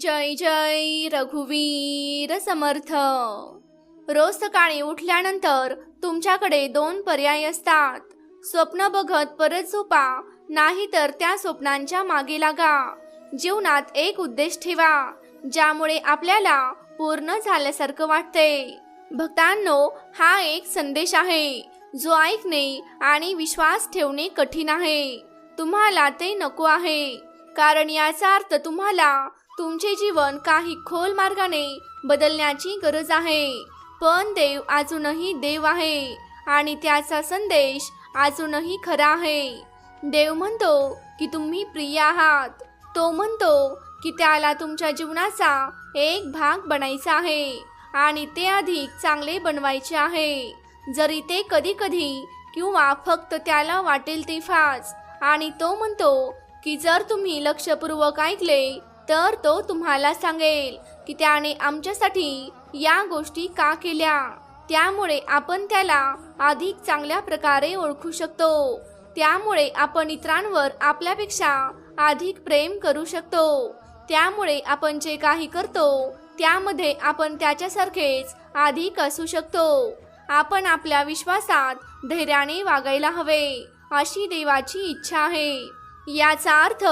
जय जय रघुवीर समर्थ. रोज सकाळी उठल्यानंतर तुमच्याकडे दोन पर्याय असतात. स्वप्न बघत परत झोपा नाहीतर त्या स्वप्नांच्या मागे लागा. जीवनात एक उद्देश ठेवा ज्यामुळे आपल्याला पूर्ण झाल्यासारखं वाटते. भक्तांनो हा एक संदेश आहे जो ऐकणे आणि विश्वास ठेवणे कठीण आहे. तुम्हाला ते नको आहे कारण याचा अर्थ तुम्हाला तुमचे जीवन काही खोल मार्गाने बदलण्याची गरज आहे. पण देव अजूनही देव आहे आणि त्याचा संदेश अजूनही खरा आहे. देव म्हणतो की तुम्ही प्रिय आहात. तो म्हणतो की त्याला तुमच्या जीवनाचा एक भाग बनायचा आहे आणि ते अधिक चांगले बनवायचे आहे. जरी ते कधी कधी किंवा फक्त त्याला वाटेल तेव्हाच आणि तो म्हणतो की जर तुम्ही लक्षपूर्वक ऐकले तर तो तुम्हाला सांगेल की त्याने आमच्यासाठी या गोष्टी का केल्या. त्यामुळे आपण त्याला अधिक चांगल्या प्रकारे ओळखू शकतो. त्यामुळे आपण इतरांवर आपल्यापेक्षा अधिक प्रेम करू शकतो. त्यामुळे आपण जे काही करतो त्यामध्ये आपण त्याच्यासारखेच अधिक असू शकतो. आपण आपल्या विश्वासात धैर्याने वागायला हवे अशी देवाची इच्छा आहे. याचा अर्थ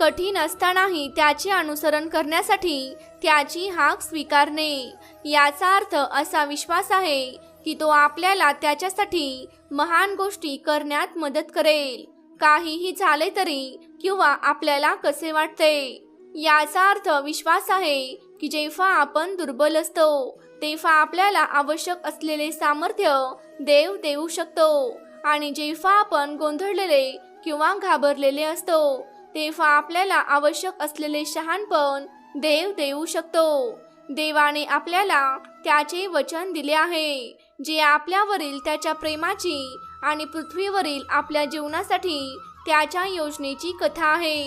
कठीण असतानाही त्याचे अनुसरण करण्यासाठी त्याची हाक स्वीकारणे. याचा अर्थ असा विश्वास आहे की तो आपल्याला त्याच्यासाठी महान गोष्टी करण्यात मदत करेल. काहीही झाले तरी किंवा आपल्याला कसे वाटते? याचा अर्थ विश्वास आहे की जेव्हा आपण दुर्बल असतो तेव्हा आपल्याला आवश्यक असलेले सामर्थ्य देव देऊ शकतो. आणि जेव्हा आपण गोंधळलेले किंवा घाबरलेले असतो तेव्हा आपल्याला आवश्यक असलेले शहाणपण देव देऊ शकतो. देवाने आपल्याला त्याचे वचन दिले आहे जे आपल्यावरील त्याच्या प्रेमाची आणि पृथ्वीवरील आपल्या जीवनासाठी त्याच्या योजनेची कथा आहे.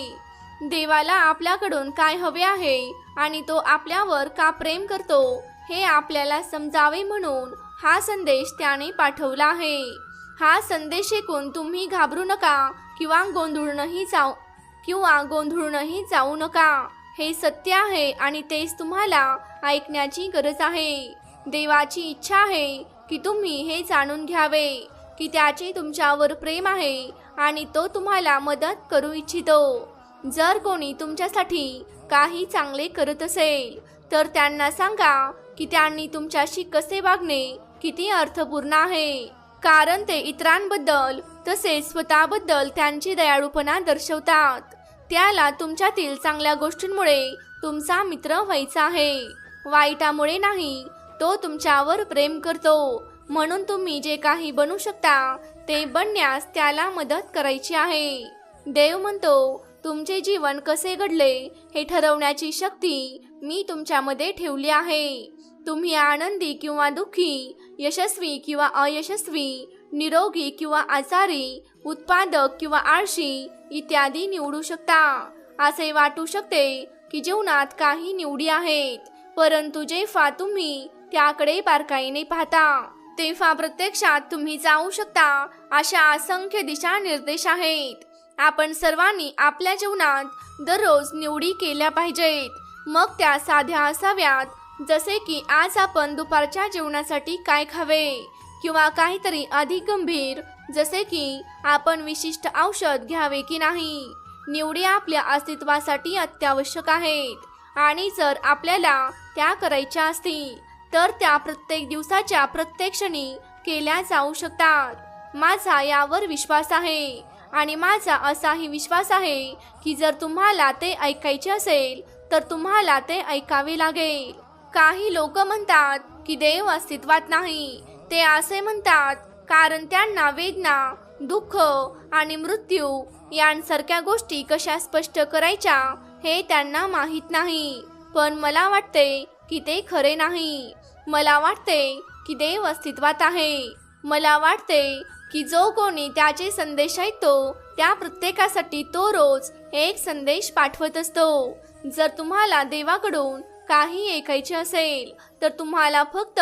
देवाला आपल्याकडून काय हवे आहे आणि तो आपल्यावर का प्रेम करतो हे आपल्याला समजावे म्हणून हा संदेश त्याने पाठवला आहे. हा संदेश ऐकून तुम्ही घाबरू नका किंवा गोंधळूनही जाऊ किंवा गोंधळूनही जाऊ नका. हे सत्य आहे आणि तेच तुम्हाला ऐकण्याची गरज आहे. देवाची इच्छा आहे की तुम्ही हे जाणून घ्यावे की त्याचे तुमच्यावर प्रेम आहे आणि तो तुम्हाला मदत करू इच्छितो. जर कोणी तुमच्यासाठी काही चांगले करत असेल तर त्यांना सांगा की त्यांनी तुमच्याशी कसे वागणे किती अर्थपूर्ण आहे. कारण ते इतरांबद्दल तसेच स्वतःबद्दल त्यांची दयाळूपणा दर्शवतात. त्याला तुमच्यातील चांगल्या गोष्टींमुळे तुमचा मित्र व्हायचा आहे. वाईटामुळे नाही तो तुमच्यावर प्रेम करतो. म्हणून तुम्ही जे काही बनू शकता ते बनण्यास त्याला मदत करायची आहे. देव म्हणतो तुमचे जीवन कसे घडले हे ठरवण्याची शक्ती मी तुमच्यामध्ये ठेवली आहे. तुम्ही आनंदी किंवा दुःखी यशस्वी किंवा अयशस्वी निरोगी किंवा आजारी उत्पादक किंवा आळशी इत्यादी निवडू शकता. असे वाटू शकते की जीवनात काही निवडी आहेत परंतु जेव्हा तुम्ही त्याकडे बारकाईने पाहता तेव्हा प्रत्यक्षात तुम्ही जाऊ शकता अशा असंख्य दिशानिर्देश आहेत. आपण सर्वांनी आपल्या जीवनात दररोज निवडी केल्या पाहिजेत. मग त्या साध्या असाव्यात जसे की आज आपण दुपारच्या जेवणासाठी काय खावे किंवा काहीतरी अधिक गंभीर जसे की आपण विशिष्ट औषध घ्यावे की नाही? निवडी आपल्या अस्तित्वासाठी अत्यावश्यक आहेत. आणि जर आपल्याला त्या करायच्या असतील तर त्या प्रत्येक दिवसाच्या प्रत्येक क्षणी केल्या जाऊ शकतात. माझा यावर विश्वास आहे. आणि माझा असाही विश्वास आहे की जर तुम्हाला ते ऐकायचे असेल तर तुम्हाला ते ऐकावे लागेल. काही लोक म्हणतात की देव अस्तित्वात नाही. ते असे म्हणतात कारण त्यांना वेदना दुःख आणि मृत्यू यांसारख्या गोष्टी कशा स्पष्ट करायच्या हे त्यांना माहीत नाही. पण मला वाटते की ते खरे नाही. मला वाटते की देव अस्तित्वात आहे. मला वाटते की जो कोणी त्याचे संदेश ऐकतो त्या प्रत्येकासाठी तो रोज एक संदेश पाठवत असतो. जर तुम्हाला देवाकडून काही ऐकायचे असेल तर तुम्हाला फक्त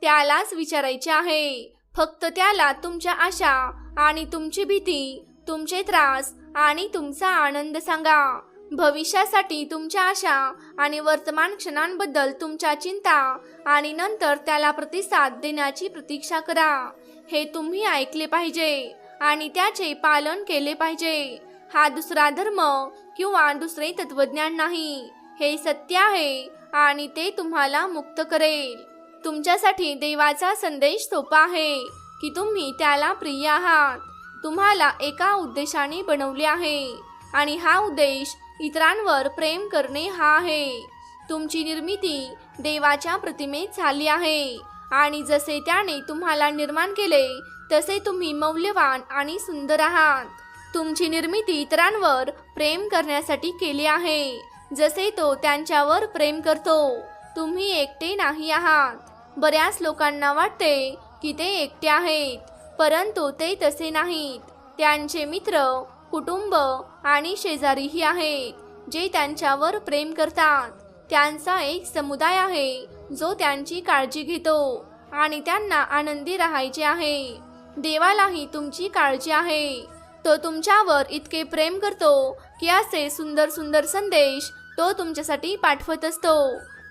त्यालाच विचारायचे आहे. फक्त त्याला तुमच्या आशा आणि तुमची भीती तुमचे त्रास आणि तुमचा आनंद सांगा. भविष्यासाठी तुमच्या आशा आणि वर्तमान क्षणांबद्दल तुमच्या चिंता आणि नंतर त्याला प्रतिसाद देण्याची प्रतीक्षा करा. हे तुम्ही ऐकले पाहिजे आणि त्याचे पालन केले पाहिजे. हा दुसरा धर्म किंवा दुसरे तत्वज्ञान नाही. हे सत्य आहे आणि ते तुम्हाला मुक्त करेल. तुमच्यासाठी देवाचा संदेश सोपा आहे की तुम्ही त्याला प्रिय आहात. तुम्हाला एका उद्देशाने बनवले आहे आणि हा उद्देश इतरांवर प्रेम करणे हा आहे. तुमची निर्मिती देवाच्या प्रतिमेत झाली आहे आणि जसे त्याने तुम्हाला निर्माण केले तसे तुम्ही मौल्यवान आणि सुंदर आहात. तुमची निर्मिती इतरांवर प्रेम करण्यासाठी केली आहे जसे तो त्यांच्यावर प्रेम करतो. तुम्ही एकटे नाही आहात. बऱ्याच लोकांना वाटते की ते एकटे आहेत परंतु ते तसे नाहीत. त्यांचे मित्र कुटुंब आणि शेजारीही आहेत जे त्यांच्यावर प्रेम करतात. त्यांचा एक समुदाय आहे जो त्यांची काळजी घेतो आणि त्यांना आनंदी राहायचे आहे. देवालाही तुमची काळजी आहे. तो तुमच्यावर इतके प्रेम करतो की असे सुंदर सुंदर संदेश तो तुमच्यासाठी पाठवत असतो.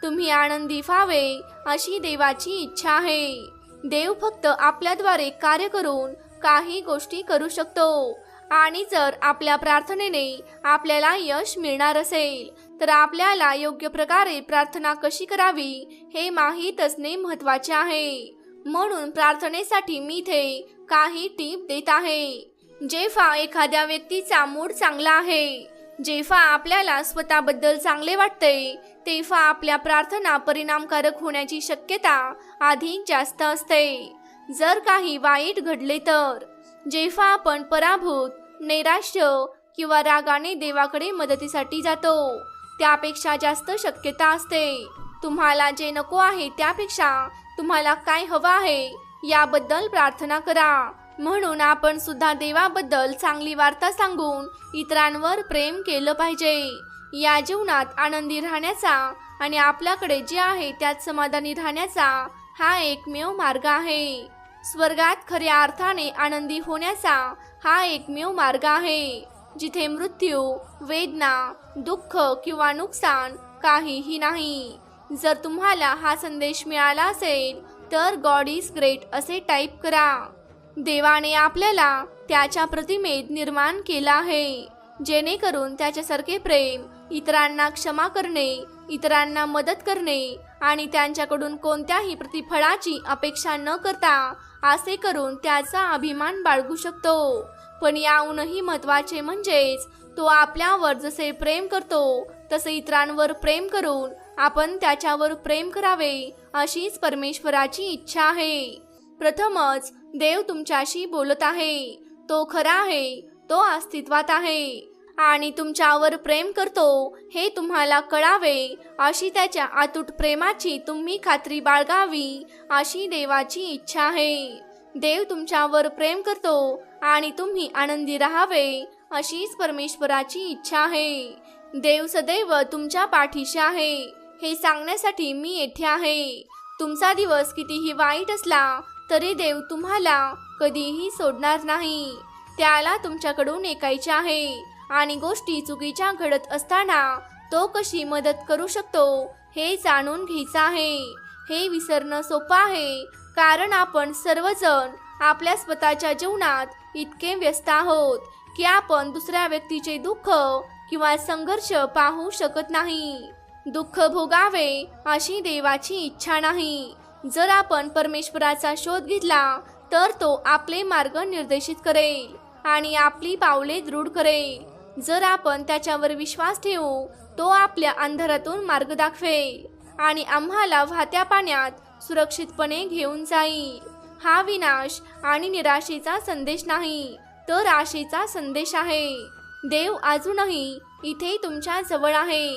तुम्ही आनंदी व्हावे अशी देवाची इच्छा आहे. देव फक्त आपल्याद्वारे कार्य करून काही गोष्टी करू शकतो. आणि जर आपल्या प्रार्थनेने आपल्याला यश मिळणार असेल तर आपल्याला योग्य प्रकारे प्रार्थना कशी करावी हे माहीत असणे महत्त्वाचे आहे. म्हणून प्रार्थनेसाठी मी इथे काही टीप देत आहे. जेव्हा एखाद्या व्यक्तीचा मूड चांगला आहे जेव्हा आपल्याला स्वतःबद्दल चांगले वाटते तेव्हा आपल्या प्रार्थना परिणामकारक होण्याची शक्यता अधिक जास्त असते. जर काही वाईट घडले तर जेव्हा आपण पराभूत नैराश्य किंवा रागाने देवाकडे मदतीसाठी जातो त्यापेक्षा जास्त शक्यता असते. तुम्हाला जे नको आहे त्यापेक्षा तुम्हाला काय हवं आहे याबद्दल प्रार्थना करा. म्हणून आपण सुद्धा देवाबद्दल चांगली वार्ता सांगून इतरांवर प्रेम केलं पाहिजे. या जीवनात आनंदी राहण्याचा आणि आपल्याकडे जे आहे त्यात समाधानी राहण्याचा हा एकमेव मार्ग आहे. स्वर्गात खऱ्या अर्थाने आनंदी होण्याचा हा एकमेव मार्ग आहे. जिथे मृत्यू वेदना दुःख किंवा नुकसान काहीही नाही. जर तुम्हाला हा संदेश मिळाला असेल तर गॉड इज ग्रेट असे टाईप करा. देवाने आपल्याला त्याच्या प्रतिमेत निर्माण केला आहे. जेणेकरून त्याच्यासारखे प्रेम इतरांना क्षमा करणे इतरांना मदत करणे आणि त्यांच्याकडून कोणत्याही प्रतिफळाची अपेक्षा न करता असे करून त्याचा अभिमान बाळगू शकतो. पण याहूनही महत्त्वाचे म्हणजेच तो आपल्यावर जसे प्रेम करतो तसे इतरांवर प्रेम करून आपण त्याच्यावर प्रेम करावे अशीच परमेश्वराची इच्छा आहे. प्रथमच देव तुमच्याशी बोलत आहे. तो खरा आहे तो अस्तित्वात आहे. आणि तुमच्यावर प्रेम करतो हे तुम्हाला कळावे अशी त्याच्या अतूट प्रेमाची तुम्ही खात्री बाळगावी अशी देवाची इच्छा आहे. देव तुमच्यावर प्रेम करतो आणि तुम्ही आनंदी राहावे अशीच परमेश्वराची इच्छा आहे. देव सदैव तुमच्या पाठीशी आहे हे सांगण्यासाठी मी येथे आहे. तुमचा दिवस कितीही वाईट असला तरी देव तुम्हाला कधीही सोडणार नाही. त्याला तुमच्याकडून ऐकायचे आहे आणि गोष्टी चुकीच्या घडत असताना तो कशी मदत करू शकतो हे जाणून घ्यायचं आहे. हे विसरणं सोपं आहे कारण आपण सर्वजण आपल्या स्वतःच्या जीवनात इतके व्यस्त आहोत की आपण दुसऱ्या व्यक्तीचे दुःख किंवा संघर्ष पाहू शकत नाही. दुःख भोगावे अशी देवाची इच्छा नाही. जर आपण परमेश्वराचा शोध घेतला तर तो आपले मार्ग निर्देशित करेल आणि आपली पावले दृढ करेल. जर आपण त्याच्यावर विश्वास ठेवू तो आपल्या अंधारातून मार्ग दाखवेल आणि आम्हाला वाहत्या पाण्यात सुरक्षितपणे घेऊन जाईल. हा विनाश आणि निराशेचा संदेश नाही तर आशेचा संदेश आहे. देव अजूनही इथे तुमच्या जवळ आहे.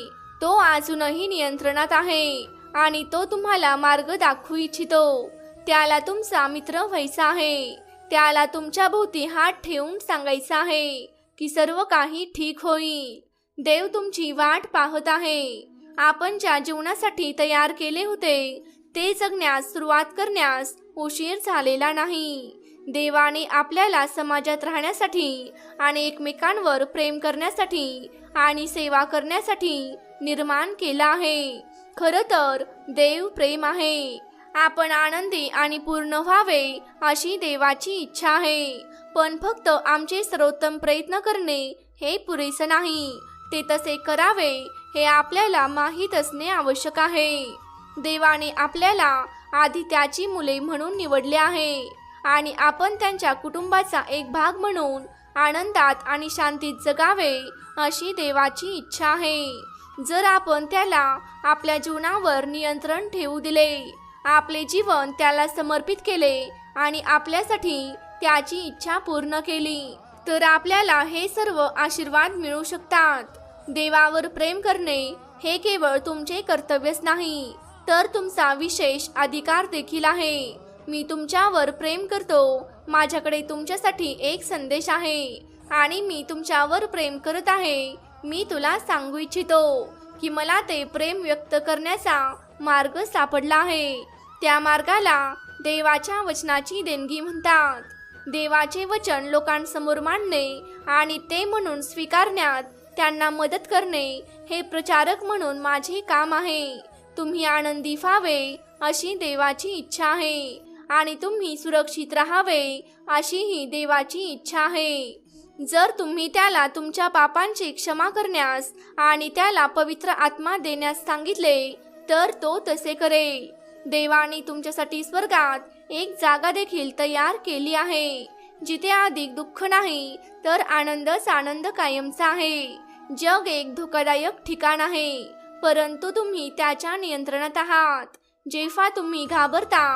तो अजूनही नियंत्रणात आहे. आणि तो तुम्हाला मार्ग दाखवू इच्छितो. त्याला तुमचा मित्र व्हायचा आहे. त्याला तुमच्या भोवती हात ठेवून सांगायचा आहे की सर्व काही ठीक होईल. देव तुमची वाट पाहत आहे. आपण ज्या जीवनासाठी तयार केले होते ते जगण्यास सुरुवात करण्यास उशीर झालेला नाही. देवाने आपल्याला समाजात राहण्यासाठी आणि एकमेकांवर प्रेम करण्यासाठी आणि सेवा करण्यासाठी निर्माण केला आहे. खरं तर देव प्रेम आहे. आपण आनंदी आणि पूर्ण व्हावे अशी देवाची इच्छा आहे. पण फक्त आमचे सर्वोत्तम प्रयत्न करणे हे पुरेसं नाही. ते तसे करावे हे आपल्याला माहीत असणे आवश्यक आहे. देवाने आपल्याला आधी त्याची मुले म्हणून निवडले आहे. आणि आपण त्यांच्या कुटुंबाचा एक भाग म्हणून आनंदात आणि शांतीत जगावे अशी देवाची इच्छा आहे. जर आपण त्याला आपल्या जीवनावर नियंत्रण ठेवू दिले आपले जीवन त्याला समर्पित केले आणि आपल्यासाठी त्याची इच्छा पूर्ण केली तर आपल्याला हे सर्व आशीर्वाद मिळू शकतात. देवावर प्रेम करणे हे केवळ तुमचे कर्तव्यच नाही तर तुमचा विशेष अधिकार देखील आहे. मी तुमच्यावर प्रेम करतो. माझ्याकडे तुमच्यासाठी एक संदेश आहे. आणि मी तुमच्यावर प्रेम करत आहे. मी तुला सांगू इच्छितो की मला ते प्रेम व्यक्त करण्याचा मार्ग सापडला आहे. त्या मार्गाला देवाच्या वचनाची देणगी म्हणतात. देवाचे वचन लोकांसमोर मांडणे आणि ते म्हणून स्वीकारण्यात त्यांना मदत करणे हे प्रचारक म्हणून माझे काम आहे. तुम्ही आनंदी व्हावे अशी देवाची इच्छा आहे. आणि तुम्ही सुरक्षित राहावे अशी ही देवाची इच्छा आहे. जर तुम्ही त्याला तुमच्या पापांची क्षमा करण्यास आणि त्याला पवित्र आत्मा देण्यास सांगितले तर तो तसे करेल. देवाने तुमच्यासाठी स्वर्गात एक जागा देखील तयार केली आहे. जिथे अधिक दुःख नाही तर आनंदच आनंद कायमचा आहे. जग एक धोकादायक ठिकाण आहे परंतु तुम्ही त्याच्या नियंत्रणात आहात. जेव्हा तुम्ही घाबरता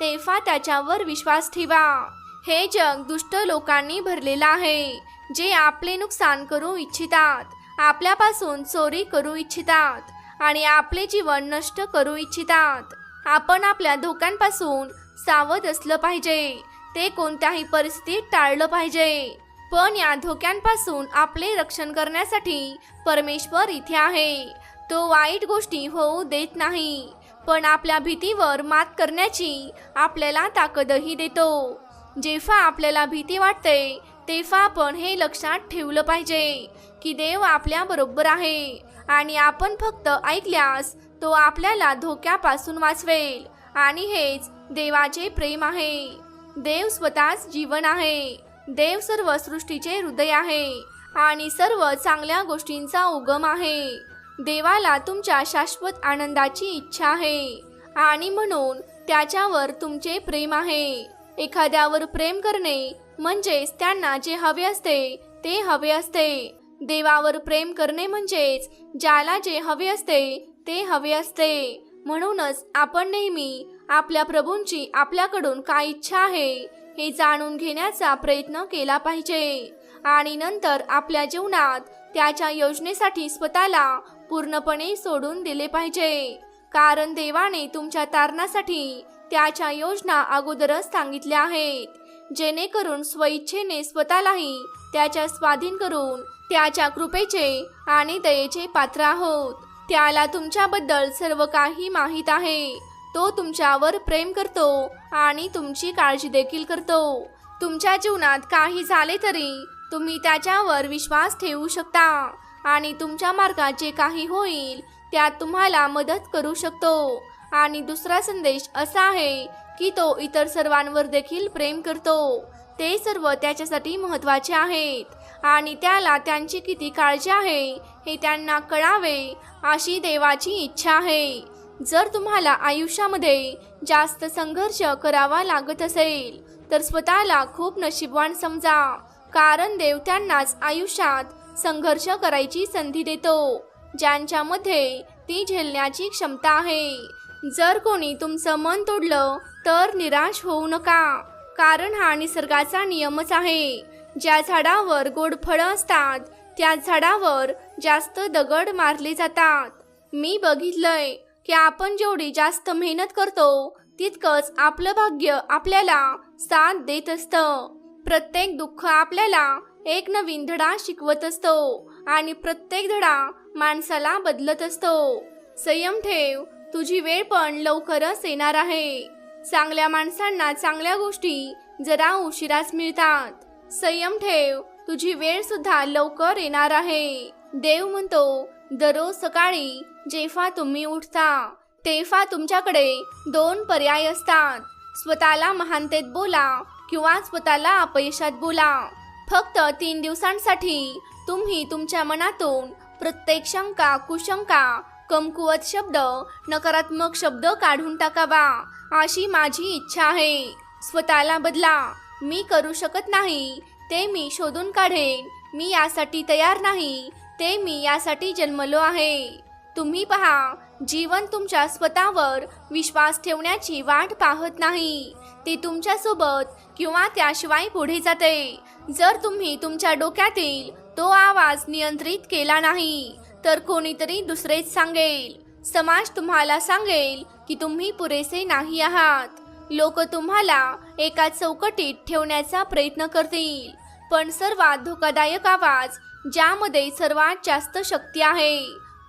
तेव्हा त्याच्यावर विश्वास ठेवा. हे जग दुष्ट लोकांनी भरलेलं आहे. जे आपले नुकसान करू इच्छितात आपल्यापासून चोरी करू इच्छितात आणि आपले जीवन नष्ट करू इच्छितात. आपण आपल्या धोक्यांपासून सावध असलं पाहिजे. ते कोणत्याही परिस्थितीत टाळलं पाहिजे. पण या धोक्यांपासून आपले रक्षण करण्यासाठी परमेश्वर इथे आहे. तो वाईट गोष्टी होऊ देत नाही. पण आपल्या भीतीवर मात करण्याची आपल्याला ताकदही देतो. जेव्हा आपल्याला भीती वाटते तेव्हा आपण हे लक्षात ठेवलं पाहिजे की देव आपल्या बरोबर आहे आणि आपण फक्त ऐकल्यास तो आपल्याला धोक्यापासून वाचवेल आणि हेच देवाचे प्रेम आहे. देव स्वतःच जीवन आहे. देव सर्व सृष्टीचे हृदय आहे आणि सर्व चांगल्या गोष्टींचा उगम आहे. देवाला तुमच्या शाश्वत आनंदाची इच्छा आहे. आणि म्हणून त्याच्यावर तुमचे प्रेम आहे. एखाद्यावर प्रेम करणे म्हणजेच त्यांना जे हवे असते ते हवे असते. देवावर प्रेम करणे म्हणजेच ज्याला जे हवे असते ते हवे असते. म्हणूनच आपण नेहमी आपल्या प्रभूंची आपल्याकडून काय इच्छा आहे हे जाणून घेण्याचा प्रयत्न केला पाहिजे. आणि नंतर आपल्या जीवनात त्याच्या योजनेसाठी स्वतःला पूर्णपणे सोडून दिले पाहिजे. कारण देवाने तुमच्या तारणासाठी त्याच्या योजना अगोदरच सांगितल्या आहेत. जेणेकरून स्वइच्छेने स्वतःलाही त्याच्या स्वाधीन करून त्याच्या कृपेचे आणि दयेचे पात्र आहोत. त्याला तुमच्याबद्दल सर्व काही माहीत आहे. तो तुमच्यावर प्रेम करतो आणि तुमची काळजी देखील करतो. तुमच्या जीवनात काही झाले तरी तुम्ही त्याच्यावर विश्वास ठेवू शकता. आणि तुमच्या मार्गात जे काही होईल त्यात तुम्हाला मदत करू शकतो. आणि दुसरा संदेश असा आहे की तो इतर सर्वांवर देखील प्रेम करतो. ते सर्व त्याच्यासाठी महत्त्वाचे आहेत आणि त्याला त्यांची किती काळजी आहे हे त्यांना कळावे अशी देवाची इच्छा आहे. जर तुम्हाला आयुष्यामध्ये जास्त संघर्ष करावा लागत असेल तर स्वतःला खूप नशीबवान समजा कारण देव त्यांनाच आयुष्यात संघर्ष करायची संधी देतो. ज्यांच्यामध्ये ती झेलण्याची क्षमता आहे. जर कोणी तुमचं मन तोडलं तर निराश होऊ नका. कारण हा निसर्गाचा नियमच आहे. ज्या झाडावर गोड फळं असतात त्या झाडावर जास्त दगड मारले जातात. मी बघितलंय की आपण जेवढी जास्त मेहनत करतो तितकंच आपलं भाग्य आपल्याला साथ देत असतं. प्रत्येक दुःख आपल्याला एक नवीन धडा शिकवत असतो आणि प्रत्येक धडा माणसाला बदलत असतो. संयम ठेव तुझी वेळ पण लवकरच येणार आहे. चांगल्या माणसांना चांगल्या गोष्टी जरा उशिराच मिळतात. संयम ठेव तुझी वेळ सुद्धा लवकर येणार आहे. देव म्हणतो दररोज सकाळी जेव्हा तुम्ही उठता तेव्हा तुमच्याकडे दोन पर्याय असतात. स्वतःला महानतेत बोला किंवा स्वतःला अपयशात बोला. फक्त तीन दिवसांसाठी तुम्ही तुमच्या मनातून प्रत्येक शंका कुशंका कमकुवत शब्द नकारात्मक शब्द काढून टाकावा अशी माझी इच्छा आहे. स्वतःला बदला. मी करू शकत नाही ते मी शोधून काढेन. मी यासाठी तयार नाही ते मी यासाठी जन्मलो आहे. तुम्ही पहा जीवन तुमच्या स्वतःवर विश्वास ठेवण्याची वाट पाहत नाही. ते तुमच्यासोबत किंवा त्याशिवाय पुढे जाते. जर तुम्ही तुमच्या डोक्यातील तो आवाज नियंत्रित केला नाही तर कोणीतरी दुसरेच सांगेल. समाज तुम्हाला सांगेल की तुम्ही पुरेसे नाही आहात. लोक तुम्हाला एका चौकटीत ठेवण्याचा प्रयत्न करतील पण सर्वात धोकादायक आवाज ज्यामध्ये सर्वात जास्त शक्ती आहे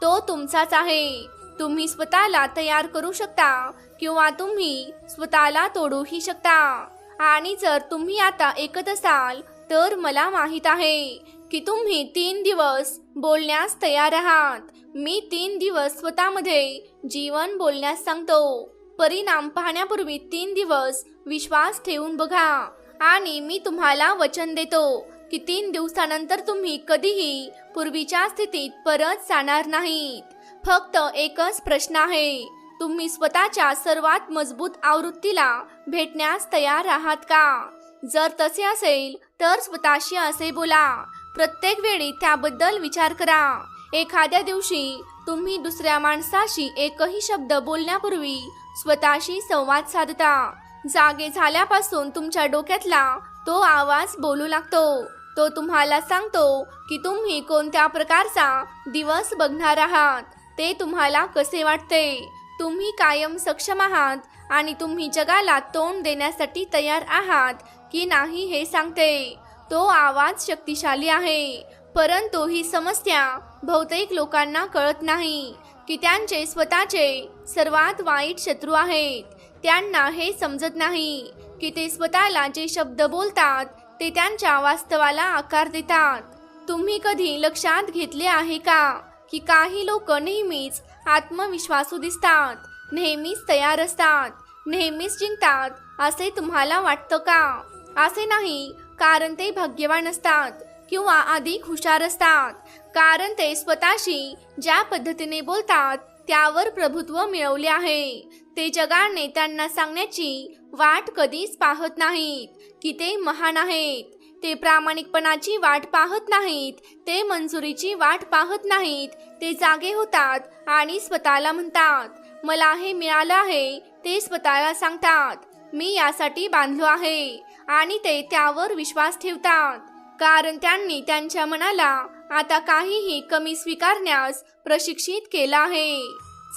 तो तुमचाच आहे. तुम्ही स्वतःला तयार करू शकता किंवा तुम्ही स्वतःला तोडूही शकता. आणि जर तुम्ही आता ऐकत असाल तर मला माहीत आहे की तुम्ही तीन दिवस बोलण्यास तयार आहात. मी तीन दिवस स्वतःमध्ये जीवन बोलण्यास सांगतो. परिणाम पाहण्यापूर्वी तीन दिवस विश्वास ठेवून बघा. आणि मी तुम्हाला वचन देतो की तीन दिवसानंतर तुम्ही कधीही पूर्वीच्या स्थितीत परत जाणार नाहीत. फक्त एकच प्रश्न आहे. तुम्ही स्वतःच्या सर्वात मजबूत आवृत्तीला भेटण्यास तयार आहात का? जर तसे असेल तर स्वतःशी असे बोला. प्रत्येक वेळी त्याबद्दल विचार करा. एखाद्या दिवशी तुम्ही दुसऱ्या माणसाशी एकही शब्द बोलण्यापूर्वी स्वतःशी संवाद साधता. जागे झाल्यापासून तुमच्या डोक्यातला तो आवाज बोलू लागतो. तो तुम्हाला सांगतो की तुम्ही कोणत्या प्रकारचा दिवस बघणार आहात ते तुम्हाला कसे वाटते? तुम्ही कायम सक्षम आहात आणि तुम्ही जगाला तोंड देण्यासाठी तयार आहात की नाही हे सांगते. तो आवाज शक्तिशाली आहे परंतु ही समस्या बहुतेक लोकांना कळत नाही की त्यांचे स्वतःचे सर्वात वाईट शत्रू आहेत. त्यांना हे समजत नाही की ते स्वतःला जे शब्द बोलतात ते त्यांच्या वास्तवाला आकार देतात. तुम्ही कधी लक्षात घेतले आहे का की काही लोक नेहमीच आत्मविश्वासू दिसतात. नेहमीच तयार असतात. नेहमीच जिंकतात. असे तुम्हाला वाटतं का? असे नाही कारण ते भाग्यवान असतात किंवा अधिक हुशार असतात. कारण ते स्वतःशी ज्या पद्धतीने बोलतात त्यावर प्रभुत्व मिळवले आहे. ते जगाने त्यांना सांगण्याची वाट कधीच पाहत नाहीत की ते महान आहेत. ते प्रामाणिकपणाची वाट पाहत नाहीत. ते मंजुरीची वाट पाहत नाहीत. ते जागे होतात आणि स्वतःला म्हणतात मला हे मिळालं आहे. ते स्वतःला सांगतात मी यासाठी बांधलो आहे. आणि ते त्यावर विश्वास ठेवतात. कारण त्यांनी त्यांच्या मनाला आता काहीही कमी स्वीकारण्यास प्रशिक्षित केलं आहे.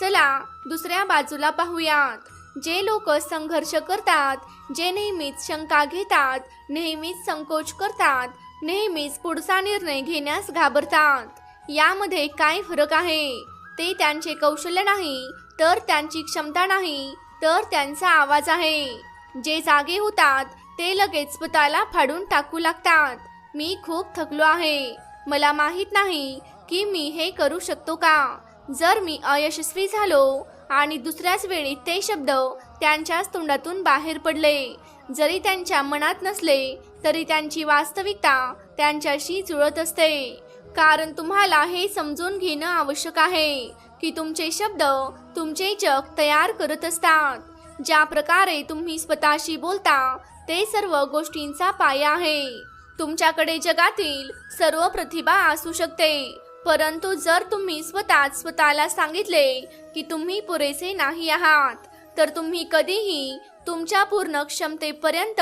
चला दुसऱ्या बाजूला पाहूयात. जे लोक संघर्ष करतात जे नेहमीच शंका घेतात नेहमीच संकोच करतात नेहमीच पुढचा निर्णय घेण्यास घाबरतात. यामध्ये काय फरक आहे? ते त्यांचे कौशल्य नाही तर त्यांची क्षमता नाही तर त्यांचा आवाज आहे. जे जागे होतात ते लगेच स्वतःला फाडून टाकू लागतात. मी खूप थकलो आहे. मला माहीत नाही की मी हे करू शकतो का. जर मी अयशस्वी झालो आणि दुसऱ्याच वेळी ते शब्द त्यांच्याच तोंडातून बाहेर पडले. जरी त्यांच्या मनात नसले तरी त्यांची वास्तविकता त्यांच्याशी जुळत असते. कारण तुम्हाला हे समजून घेणं आवश्यक आहे की तुमचे शब्द तुमचे जग तयार करत असतात. ज्या प्रकारे तुम्ही स्वतःशी बोलता ते सर्व गोष्टींचा पाया आहे. तुमच्याकडे जगातील सर्व प्रतिभा असू शकते. परंतु जर तुम्ही स्वतःच स्वतःला सांगितले की तुम्ही पुरेसे नाही आहात तर तुम्ही कधीही तुमच्या पूर्ण क्षमतेपर्यंत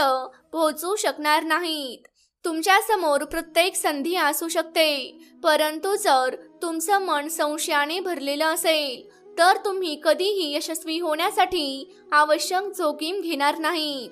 पोहोचू शकणार नाहीत. तुमच्यासमोर प्रत्येक संधी असू शकते परंतु जर तुमचं मन संशयाने भरलेलं असेल तर तुम्ही कधीही यशस्वी होण्यासाठी आवश्यक जोखीम घेणार नाहीत.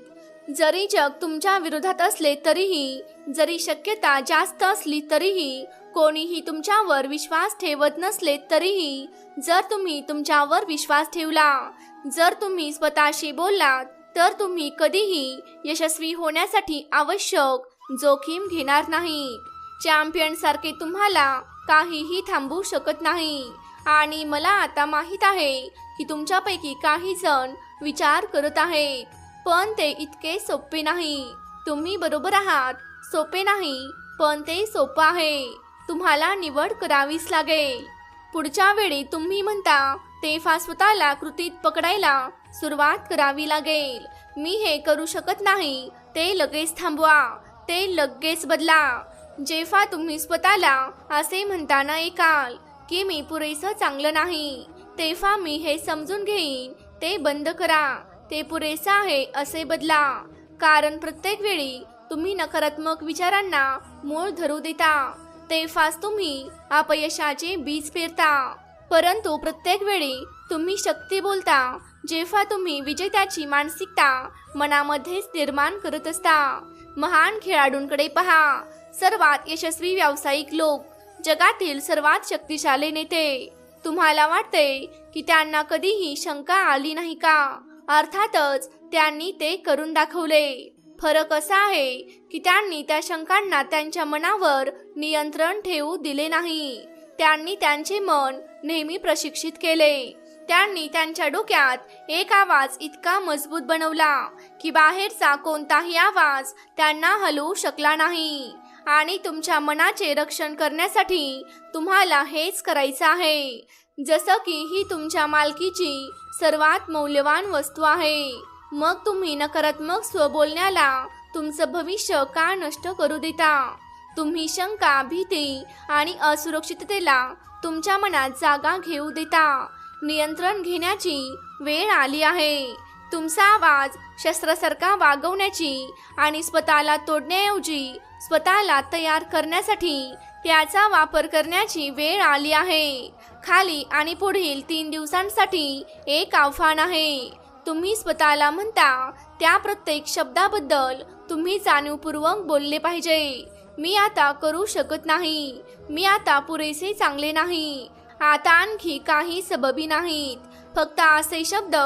जरी जग तुमच्या विरोधात असले तरीही जरी शक्यता जास्त असली तरीही कोणीही तुमच्यावर विश्वास ठेवत नसले तरीही जर तुम्ही तुमच्यावर विश्वास ठेवला जर तुम्ही स्वतःशी बोललात तर तुम्ही कधीही यशस्वी होण्यासाठी आवश्यक जोखीम घेणार नाही. चॅम्पियन सारखे तुम्हाला काहीही थांबवू शकत नाही. आणि मला आता माहीत आहे की तुमच्यापैकी काही जण विचार करत आहेत पण ते इतके सोपे नाही. तुम्ही बरोबर आहात सोपे नाही पण ते सोपं आहे. तुम्हाला निवड करावीच लागेल. पुढच्या वेळी तुम्ही म्हणता तेव्हा स्वतःला कृतीत पकडायला सुरुवात करावी लागेल. मी हे करू शकत नाही. ते लगेच थांबवा. ते लगेच बदला. जेव्हा तुम्ही स्वतःला असे म्हणताना ऐकाल की मी पुरेसं चांगलं नाही तेव्हा मी हे समजून घेईन. ते बंद करा. ते पुरेसं आहे असे बदला. कारण प्रत्येक वेळी तुम्ही नकारात्मक विचारांना मूळ धरू देता. तेव्हाच तुम्ही अपयशाचे बीज पेरता. परंतु प्रत्येक वेळी तुम्ही शक्ती बोलता जेव्हा तुम्ही विजेत्याची मानसिकता मनामध्येच निर्माण करत असता. महान खेळाडूंकडे पहा. सर्वात यशस्वी व्यावसायिक लोक जगातील सर्वात शक्तिशाली नेते. तुम्हाला वाटते की त्यांना कधीही शंका आली नाही का? अर्थातच त्यांनी ते करून दाखवले. फरक असा आहे की त्यांनी त्या शंकांना त्यांच्या मनावर नियंत्रण ठेवू दिले नाही. त्यांनी त्यांचे मन नेहमी प्रशिक्षित केले. त्यांनी त्यांच्या डोक्यात एक आवाज इतका मजबूत बनवला की बाहेरचा कोणताही आवाज त्यांना हलवू शकला नाही. आणि तुमच्या मनाचे रक्षण करण्यासाठी तुम्हाला हेच करायचं आहे. जसं की ही तुमच्या मालकीची सर्वात मौल्यवान वस्तू आहे. मग तुम्ही नकारात्मक स्वबोलण्याला तुमचं भविष्य का नष्ट करू देता? तुम्ही शंका भीती आणि असुरक्षिततेला तुमच्या मनात जागा घेऊ देता. नियंत्रण घेण्याची वेळ आली आहे. तुमचा आवाज शस्त्रासारखा वागवण्याची आणि स्वतःला तोडण्याऐवजी स्वतःला तयार करण्यासाठी त्याचा वापर करण्याची वेळ आली आहे. खाली आणि पुढील तीन दिवसांसाठी एक आव्हान आहे. तुम्ही स्वतःला म्हणता त्या प्रत्येक शब्दाबद्दल तुम्ही जाणीवपूर्वक बोलले पाहिजे. मी आता करू शकत नाही. मी आता पुरेसे चांगले नाही. आता आणखी काही सबबी नाहीत. फक्त असे शब्द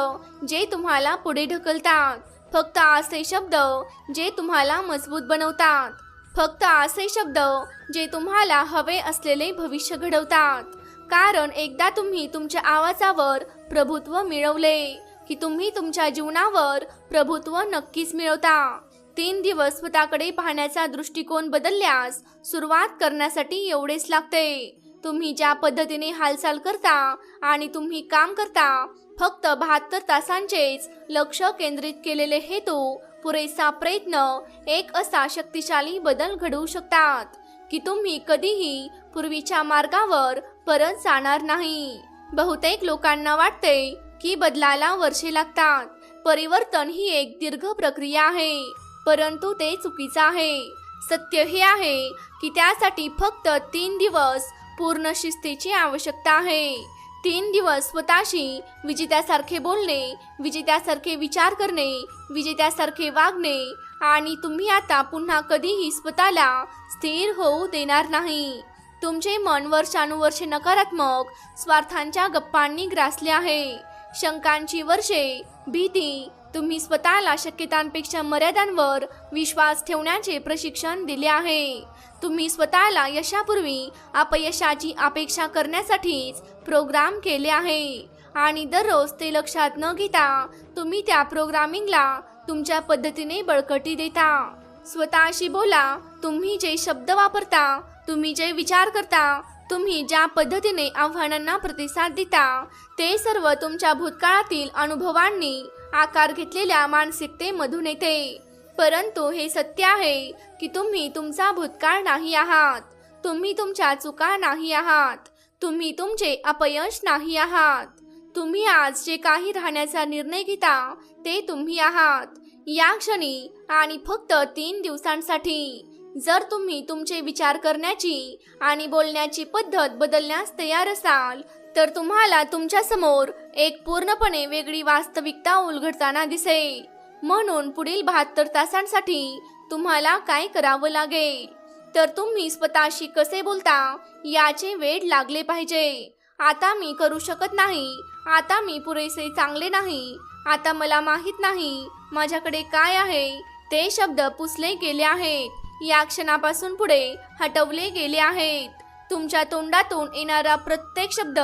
जे तुम्हाला पुढे ढकलतात. फक्त असे शब्द जे तुम्हाला मजबूत बनवतात. फक्त असे शब्द जे तुम्हाला हवे असलेले भविष्य घडवतात. कारण एकदा तुम्ही तुमच्या आवाजावर प्रभुत्व मिळवले. की तुम्ही तुमच्या जीवनावर प्रभुत्व नक्कीच मिळवता. तीन दिवस स्वतःकडे पाहण्याचा दृष्टिकोन बदलल्यास सुरुवात करण्यासाठी एवढेच लागते. तुम्ही ज्या पद्धतीने हालचाल करता आणि तुम्ही काम करता फक्त बहात्तर तासांचेच लक्ष केंद्रित केलेले हेतू पुरेसा प्रयत्न एक असा शक्तिशाली बदल घडवू शकतात की तुम्ही कधीही पूर्वीच्या मार्गावर परत जाणार नाही. बहुतेक लोकांना वाटते की बदलाला वर्षे लागतात. परिवर्तन ही एक दीर्घ प्रक्रिया आहे. परंतु ते चुकीचं आहे. सत्य हे आहे की त्यासाठी फक्त तीन दिवस पूर्ण शिस्तीची आवश्यकता आहे. तीन दिवस स्वतःशी विजेत्यासारखे बोलणे विजेत्यासारखे विचार करणे विजेत्यासारखे वागणे आणि तुम्ही आता पुन्हा कधीही स्वतःला स्थिर होऊ देणार नाही. तुमचे मन वर्षानुवर्षे नकारात्मक स्वार्थांच्या गप्पांनी ग्रासले आहे. शंकांची वर्षे भीती तुम्ही स्वतःला शक्यतांपेक्षा मर्यादांवर विश्वास ठेवण्याचे प्रशिक्षण दिले आहे. तुम्ही स्वतःला यशापूर्वी अपयशाची अपेक्षा करण्यासाठीच प्रोग्राम केले आहे. आणि दररोज ते लक्षात न घेता तुम्ही त्या प्रोग्रामिंगला तुमच्या पद्धतीने बळकटी देता. स्वतःशी बोला तुम्ही जे शब्द वापरता तुम्ही जे विचार करता तुम्ही ज्या पद्धतीने आव्हानांना प्रतिसाद देता ते सर्व तुमच्या भूतकाळातील अनुभवांनी आकार घेतलेल्या मानसिकतेमधून येते. परंतु हे सत्य आहे की तुम्ही तुमचा भूतकाळ नाही आहात. तुम्ही तुमच्या चुका नाही आहात. तुम्ही तुमचे अपयश नाही आहात. तुम्ही आज जे काही राहण्याचा निर्णय घेता ते तुम्ही आहात. या क्षणी आणि फक्त तीन दिवसांसाठी जर तुम्ही तुमचे विचार करण्याची आणि बोलण्याची पद्धत बदलण्यास तयार असाल तर तुम्हाला तुमच्यासमोर एक पूर्णपणे वेगळी वास्तविकता उलगडताना दिसेल. म्हणून पुढील बहात्तर तासांसाठी तुम्हाला काय करावं लागेल? तर तुम्ही स्वतःशी कसे बोलता याचे वेळ लागले पाहिजे. आता मी करू शकत नाही. आता मी पुरेसे चांगले नाही. आता मला माहीत नाही माझ्याकडे काय आहे. ते शब्द पुसले गेले आहेत. या क्षणापासून पुढे हटवले गेले आहेत. तुमच्या तोंडातून येणारा प्रत्येक शब्द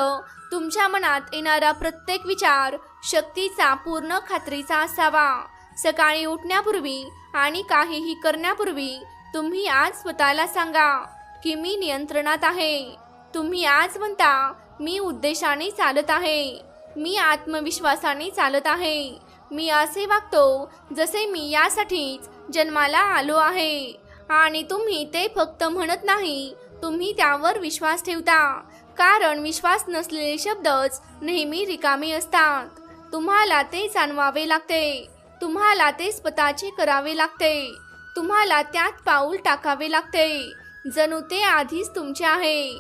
तुमच्या मनात येणारा प्रत्येक विचार शक्तीचा पूर्ण खात्रीचा असावा. सकाळी उठण्यापूर्वी आणि काहीही करण्यापूर्वी तुम्ही आज स्वतःला सांगा की मी नियंत्रणात आहे. तुम्ही आज म्हणता मी उद्देशाने चालत आहे. मी आत्मविश्वासाने चालत आहे. मी असे वागतो जसे मी यासाठीच जन्माला आलो आहे. आणि तुम्ही ते फक्त म्हणत नाही. तुम्ही त्यावर विश्वास ठेवता. कारण विश्वास नसलेले शब्दच नेहमी रिकामे असतात. तुम्हाला ते जाणवावे लागते. तुम्हाला ते स्वतःचे करावे लागते. तुम्हाला त्यात पाऊल टाकावे लागते. जणू ते आधीच तुमचे आहे.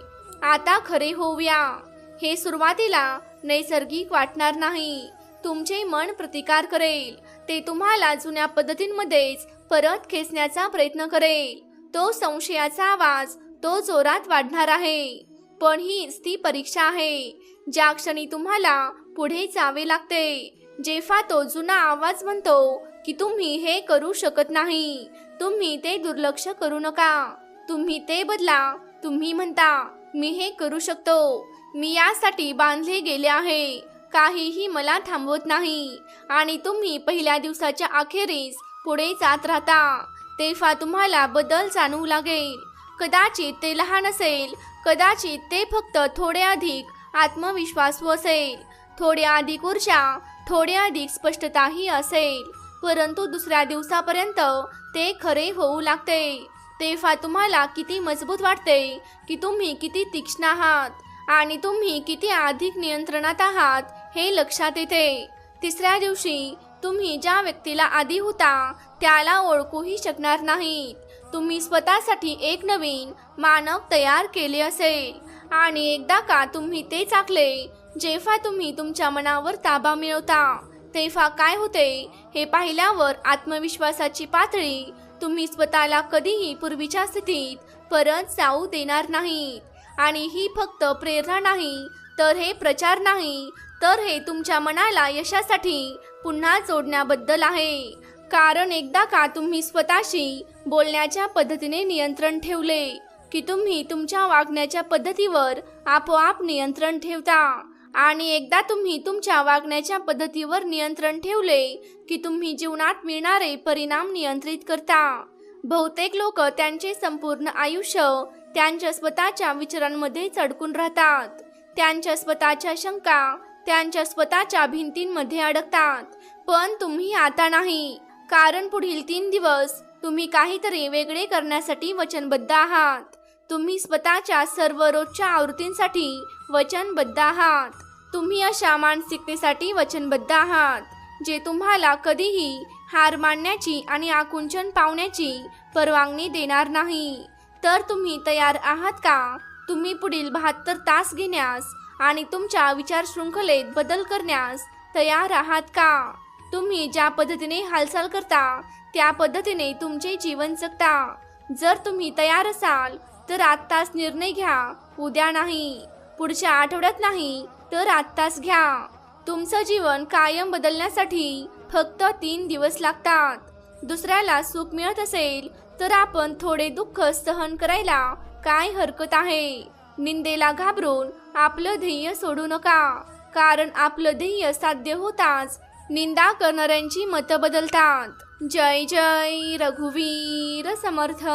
आता खरे होऊया. हे सुरुवातीला नैसर्गिक वाटणार नाही. तुमचे मन प्रतिकार करेल. ते तुम्हाला जुन्या पद्धतींमध्येच परत खेचण्याचा प्रयत्न करेल. तो संशयाचा आवाज तो जोरात वाढणार आहे. पण हीच ती परीक्षा आहे. ज्या क्षणी तुम्हाला पुढे जावे लागते जेव्हा तो जुना आवाज म्हणतो की तुम्ही हे करू शकत नाही तुम्ही ते दुर्लक्ष करू नका. तुम्ही ते बदला तुम्ही म्हणता मी हे करू शकतो. मी यासाठी बांधले गेले आहे. काहीही मला थांबवत नाही. आणि तुम्ही पहिल्या दिवसाच्या अखेरीस पुढे जात राहता. तेव्हा तुम्हाला बदल जाणवू लागेल. कदाचित ते लहान असेल कदाचित ते फक्त थोडे अधिक आत्मविश्वासू असेल. थोडे अधिक ऊर्जा थोडे अधिक स्पष्टताही असेल. परंतु दुसऱ्या दिवसापर्यंत ते खरे होऊ लागते. तेव्हा तुम्हाला किती मजबूत वाटते की तुम्ही किती तीक्ष्ण आहात आणि तुम्ही किती अधिक नियंत्रणात आहात हे लक्षात येते. तिसऱ्या दिवशी तुम्ही ज्या व्यक्तीला आधी होता त्याला ओळखूही शकणार नाहीत. तुम्ही स्वतःसाठी एक नवीन मानक तयार केले असेल. आणि एकदा का तुम्ही ते चाकले जेव्हा तुम्ही तुमच्या मनावर ताबा मिळवता तेव्हा काय होते हे पाहिल्यावर आत्मविश्वासाची पातळी तुम्ही स्वतःला कधीही पूर्वीच्या स्थितीत परत जाऊ देणार नाही आणि ही फक्त प्रेरणा नाही तर हे प्रचार नाही तर हे तुमच्या मनाला यशासाठी पुन्हा जोडण्याबद्दल आहे. कारण एकदा का तुम्ही स्वतःशी बोलण्याच्या पद्धतीने नियंत्रण ठेवले की तुम्ही तुमच्या वागण्याच्या पद्धतीवर आपोआप नियंत्रण ठेवता. आणि एकदा तुम्ही तुमच्या वागण्याच्या पद्धतीवर नियंत्रण ठेवले की तुम्ही जीवनात मिळणारे परिणाम नियंत्रित करता. बहुतेक लोक त्यांचे संपूर्ण आयुष्य त्यांच्या स्वतःच्या विचारांमध्ये चढकून राहतात. त्यांच्या स्वतःच्या शंका त्यांच्या स्वतःच्या भिंतींमध्ये अडकतात. पण तुम्ही आता नाही. कारण पुढील तीन दिवस तुम्ही काहीतरी वेगळे करण्यासाठी वचनबद्ध आहात. तुम्ही स्वतःच्या सर्व रोजच्या आवृत्तींसाठी वचनबद्ध आहात. तुम्ही अशा मानसिकतेसाठी वचनबद्ध आहात जे तुम्हाला कधीही हार मानण्याची आणि आकुंचन पावण्याची परवानगी देणार नाही. तर तुम्ही तयार आहात का? तुम्ही पुढील बहात्तर तास घेण्यास आणि तुमच्या विचारशृंखलेत बदल करण्यास तयार आहात का? तुम्ही ज्या पद्धतीने हालचाल करता त्या पद्धतीने तुमचे जीवन जगता. जर तुम्ही तयार असाल तर आत्ताच निर्णय घ्या. उद्या नाही. पुढच्या आठवड्यात नाही तर आत्ताच घ्या. तुमचं जीवन कायम बदलण्यासाठी फक्त तीन दिवस लागतात. दुसऱ्याला सुख मिळत असेल तर आपण थोडे दुःख सहन करायला काय हरकत आहे? निंदेला घाबरून आपलं ध्येय सोडू नका. कारण आपलं ध्येय साध्य होताच. निंदा करणाऱ्यांची मतं बदलतात. जय जय रघुवीर समर्थ.